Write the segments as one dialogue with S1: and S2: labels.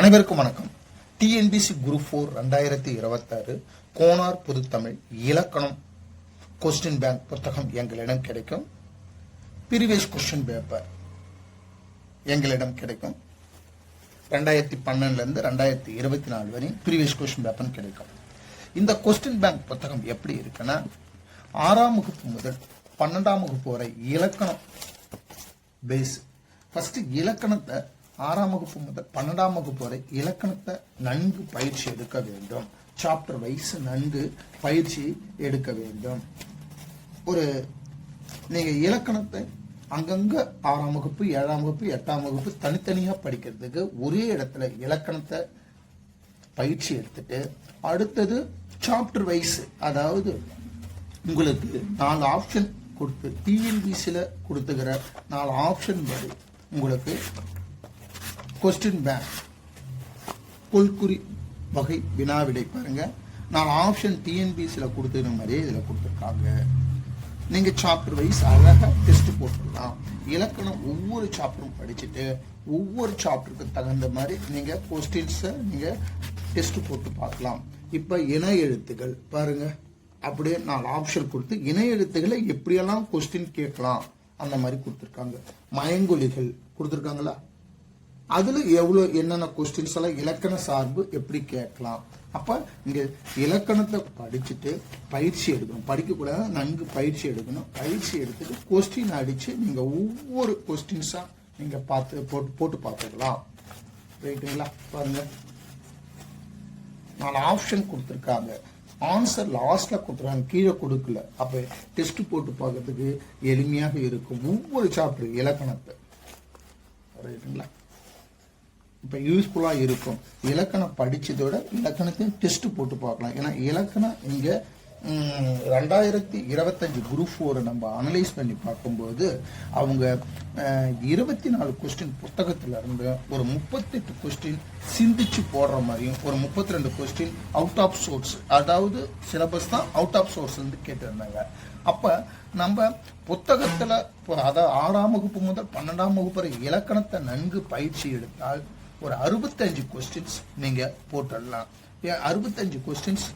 S1: அனைவருக்கும் வணக்கம். TNPSC group four ரெண்டாயிரத்தி இருபத்தாறு கோனார் புதுத்தமிழ் இலக்கணம் கொஸ்டின் பேங்க் புத்தகம் எங்களிடம் கிடைக்கும். ப்ரீவியஸ் கொஸ்டின் பேப்பர் எங்களிடம் கிடைக்கும். ரெண்டாயிரத்தி பன்னெண்டுலேருந்து ரெண்டாயிரத்தி இருபத்தி நாலு வரையும் ப்ரீவியஸ் கொஸ்டின் பேப்பர் கிடைக்கும். இந்த கொஸ்டின் பேங்க் புத்தகம் எப்படி இருக்குன்னா ஆறாம் வகுப்பு முதல் பன்னெண்டாம் வகுப்பு வரை இலக்கணம் பேஸ் ஃபஸ்ட்டு இலக்கணத்தை ஆறாம் வகுப்பு முதல் பன்னெண்டாம் வகுப்பு வரை இலக்கணத்தை நன்கு பயிற்சி எடுக்க வேண்டும். சாப்டர் வைஸ் நன்கு பயிற்சி எடுக்க வேண்டும். ஒரு நீங்கள் இலக்கணத்தை அங்கங்க ஆறாம் வகுப்பு ஏழாம் வகுப்பு எட்டாம் வகுப்பு தனித்தனியாக படிக்கிறதுக்கு ஒரே இடத்துல இலக்கணத்தை பயிற்சி எடுத்துட்டு அடுத்தது சாப்டர் வைஸ் அதாவது உங்களுக்கு நாலு ஆப்ஷன் கொடுத்து டிஎன்பிசியில் கொடுத்துக்கிற நாலு ஆப்ஷன் படி உங்களுக்கு கொஸ்டின் பேங்க் கொள்குறி வகை வினாவிடை பாருங்க. நான் ஆப்ஷன் டிஎன்பிசியில் கொடுத்துருந்த மாதிரியே இதில் கொடுத்துருக்காங்க. நீங்கள் சாப்டர் வைஸ் அழகாக டெஸ்ட் போட்டுடலாம். இலக்கணம் ஒவ்வொரு சாப்டரும் படிச்சுட்டு ஒவ்வொரு சாப்டருக்கு தகுந்த மாதிரி நீங்கள் கொஸ்டின்ஸை நீங்கள் டெஸ்ட் போட்டு பார்க்கலாம். இப்போ இணை எழுத்துக்கள் பாருங்க. அப்படியே நாலு ஆப்ஷன் கொடுத்து இணை எழுத்துக்களை எப்படியெல்லாம் கொஸ்டின் கேட்கலாம் அந்த மாதிரி கொடுத்துருக்காங்க. மயங்கொலிகள் கொடுத்துருக்காங்களா? அதில் எவ்வளோ என்னென்ன கொஸ்டின்ஸ் எல்லாம் இலக்கண சார்பு எப்படி கேட்கலாம்? அப்போ இங்கே இலக்கணத்தை படிச்சுட்டு பயிற்சி எடுக்கணும். படிக்கக்கூடாது நன்கு பயிற்சி எடுக்கணும். பயிற்சி எடுத்துட்டு கொஸ்டின் அடித்து நீங்கள் ஒவ்வொரு கொஸ்டின்ஸாக நீங்கள் பார்த்து போட்டு போட்டு பார்த்துக்கலாம். ரைட்டுங்களா பாருங்கள் நாலு ஆப்ஷன் கொடுத்துருக்காங்க. ஆன்சர் லாஸ்ட்ல கொடுத்துறாங்க கீழே கொடுக்கல. அப்ப டெஸ்ட் போட்டு பார்க்கறதுக்கு எளிமையாக இருக்கும். ஒவ்வொரு சாப்டர் இலக்கணத்தை. ரைட்டுங்களா இப்போ யூஸ்ஃபுல்லாக இருக்கும். இலக்கணம் படித்ததோட இலக்கணத்தையும் டெஸ்ட் போட்டு பார்க்கலாம். ஏன்னா இலக்கணம் இங்கே ரெண்டாயிரத்தி இருபத்தஞ்சு குரூப் ஃபோரை நம்ம அனலைஸ் பண்ணி பார்க்கும்போது அவங்க இருபத்தி நாலு கொஸ்டின் புத்தகத்தில் இருந்து ஒரு முப்பத்தெட்டு கொஸ்டின் சிந்திச்சு போடுற மாதிரியும் ஒரு முப்பத்தி ரெண்டு கொஸ்டின் அவுட் ஆஃப் சோர்ஸ் அதாவது சிலபஸ் தான் அவுட் ஆஃப் சோர்ஸ்லேருந்து கேட்டிருந்தாங்க. அப்போ நம்ம புத்தகத்தில் இப்போ அதாவது ஆறாம் வகுப்பு முதல் பன்னெண்டாம் வகுப்பு வரை இலக்கணத்தை நன்கு பயிற்சி எடுத்தால் ஒரு அறுபத்தஞ்சு கொஸ்டின்ஸ் நீங்க போட்டுடலாம் ஏன் அறுபத்தஞ்சு கொஸ்டின்ஸ்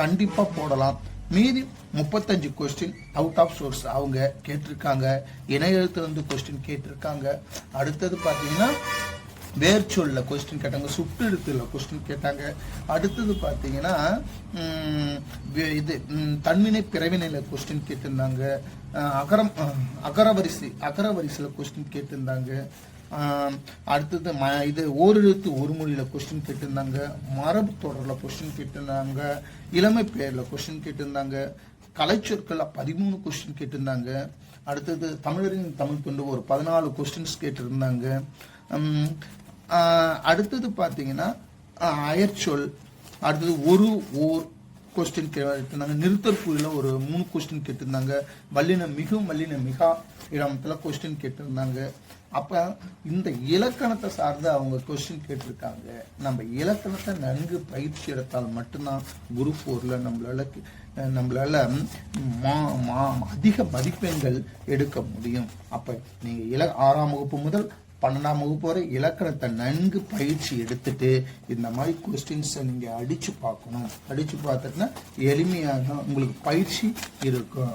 S1: கண்டிப்பா போடலாம். மீதி முப்பத்தஞ்சு கொஸ்டின் அவுட் ஆஃப் சோர்ஸ் அவங்க கேட்டிருக்காங்க. இணையத்திலிருந்து கொஸ்டின் கேட்டிருக்காங்க. அடுத்தது பார்த்தீங்கன்னா வேர்ச்சொல்ல கொஸ்டின் கேட்டாங்க சுட்டெழுத்துல கொஸ்டின் கேட்டாங்க. அடுத்தது பார்த்தீங்கன்னா இது ம், தன்வினை பிறவினையில கொஸ்டின் கேட்டிருந்தாங்க. அகரம் அகரவரிசை அகரவரிசையில் கொஸ்டின் கேட்டிருந்தாங்க. அடுத்தது ம இது ஓரெழுத்து ஒரு மொழியில் கொஸ்டின் கேட்டிருந்தாங்க. மரபு தொடரில் கொஸ்டின் கேட்டிருந்தாங்க. இளமை பெயரில் கொஸ்டின் கேட்டிருந்தாங்க. கலைச்சொற்களில் பதிமூணு கொஸ்டின் கேட்டிருந்தாங்க. அடுத்தது தமிழரின் தமிழ் கொண்டு ஒரு பதினாலு கொஸ்டின்ஸ் கேட்டிருந்தாங்க. அடுத்தது பார்த்தீங்கன்னா அயற்சொல். அடுத்தது ஒரு ஓர் கொஸ்டின் கேட்டிருந்தாங்க. நிறுத்தற் ஒரு மூணு கொஸ்டின் கேட்டிருந்தாங்க. வல்லின மிகும் வல்லின மிகா இடத்துல கொஸ்டின் கேட்டிருந்தாங்க. அப்போ இந்த இலக்கணத்தை சார்ந்து அவங்க கொஸ்டின் கேட்டிருக்காங்க. நம்ம இலக்கணத்தை நன்கு பயிற்சி எடுத்தால் மட்டும்தான் குரூப் ஃபோர்ல நம்மளால நம்மளால மா- மா- அதிக மதிப்பெண்கள் எடுக்க முடியும். அப்போ நீங்கள் இல ஆறாம் வகுப்பு முதல் பன்னெண்டாம் வகுப்பு வரை இலக்கணத்தை நன்கு பயிற்சி எடுத்துட்டு இந்த மாதிரி கொஸ்டின்ஸை நீங்கள் அடித்து பார்க்கணும். அடித்து பார்த்துட்டுனா எளிமையாக உங்களுக்கு பயிற்சி இருக்கும்.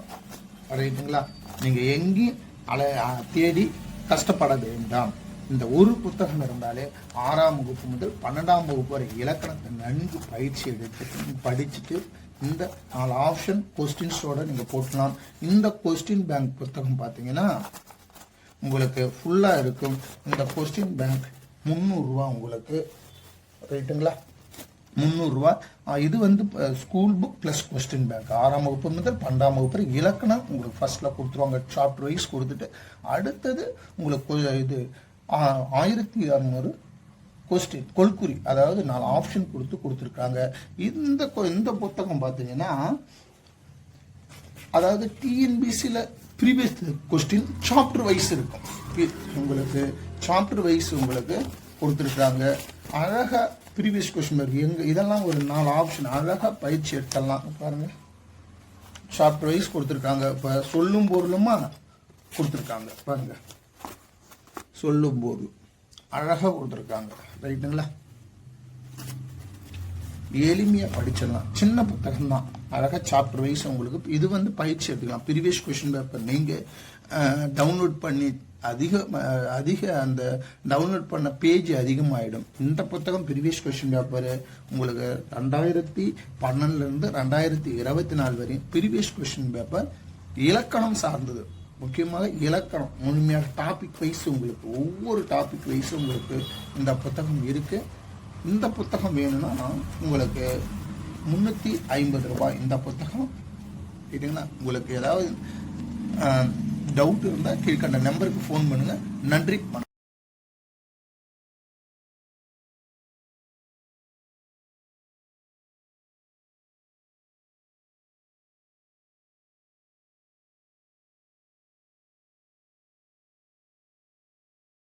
S1: ரைட்டுங்களா நீங்கள் எங்கேயும் அலை தேடி கஷ்டப்பட வேண்டாம். இந்த ஒரு புத்தகம் இருந்தாலே ஆறாம் வகுப்பு முதல் பன்னெண்டாம் வகுப்பு வரை இலக்கணத்தை நன்கு பயிற்சி எடுத்து படிச்சுட்டு இந்த நாலு ஆப்ஷன் கொஸ்டின்ஸோட நீங்கள் போட்டலாம். இந்த கொஸ்டின் பேங்க் புத்தகம் பார்த்தீங்கன்னா உங்களுக்கு ஃபுல்லாக இருக்கும். இந்த கொஸ்டின் பேங்க் முந்நூறுரூவா உங்களுக்கு. ரைட்டுங்களா முந்நூறுரூவா இது வந்து school book plus question bank ஆறாம் வகுப்பு முதல் பன்னெண்டாம் வகுப்பு வரை இலக்கணம் உங்களுக்கு ஃபர்ஸ்ட்ல கொடுத்துருவாங்க. சாப்டர் வைஸ் கொடுத்துட்டு அடுத்தது உங்களுக்கு கொ- இது ஆ- ஆயிரத்தி இரநூறு கொஸ்டின் கொள்குறி அதாவது நாலு ஆப்ஷன் கொடுத்து கொடுத்துருக்காங்க. இந்த கொ- இந்த புத்தகம் பார்த்தீங்கன்னா அதாவது டிஎன்பிசியில் ப்ரீவியஸ் கொஸ்டின் சாப்டர் வைஸ் இருக்கும். உங்களுக்கு சாப்டர் வைஸ் உங்களுக்கு கொடுத்துருக்காங்க. அழகாக ப்ரீவியஸ் கொஸ்டின் இருக்குது எங்கே இதெல்லாம் ஒரு நாலு ஆப்ஷன் அழகாக பயிற்சி எடுத்துடலாம். பாருங்கள் சாப்டர் வைஸ் கொடுத்துருக்காங்க. இப்போ சொல்லும் பொருளுமா? கொடுத்துருக்காங்க. பாருங்கள் சொல்லும் பொருள். அழகாக கொடுத்துருக்காங்க. ரைட்டுங்களா எளிமையாக படிச்சிடலாம். சின்ன புத்தகம் தான் அழகாக சாப்டர் வைஸ் உங்களுக்கு இது வந்து பயிற்சி எடுத்துக்கலாம் ப்ரீவியஸ் கொஷின் பேப்பர் நீங்கள் டவுன்லோட் பண்ணி அதிக அதிக அந்த டவுன்லோட் பண்ண பேஜ் அதிகமாகிடும் இந்த புத்தகம் ப்ரீவியஸ் கொஷின் பேப்பர் உங்களுக்கு ரெண்டாயிரத்தி பன்னெண்டுலேருந்து ரெண்டாயிரத்தி இருபத்தி நாலு வரையும் ப்ரீவியஸ் கொஷின் பேப்பர் இலக்கணம் சார்ந்தது. முக்கியமாக இலக்கணம் முழுமையாக டாபிக் வைஸ் உங்களுக்கு ஒவ்வொரு டாபிக் வைஸும் உங்களுக்கு இந்த புத்தகம் இருக்குது இந்த புத்தகம் வேணும்னா உங்களுக்கு முந்நூற்றி ஐம்பது ரூபாய் இந்த புத்தகம் கேட்டிங்கன்னா உங்களுக்கு ஏதாவது டவுட் இருந்தால் கீழ்கண்ட நம்பருக்கு ஃபோன் பண்ணுங்கள் நன்றி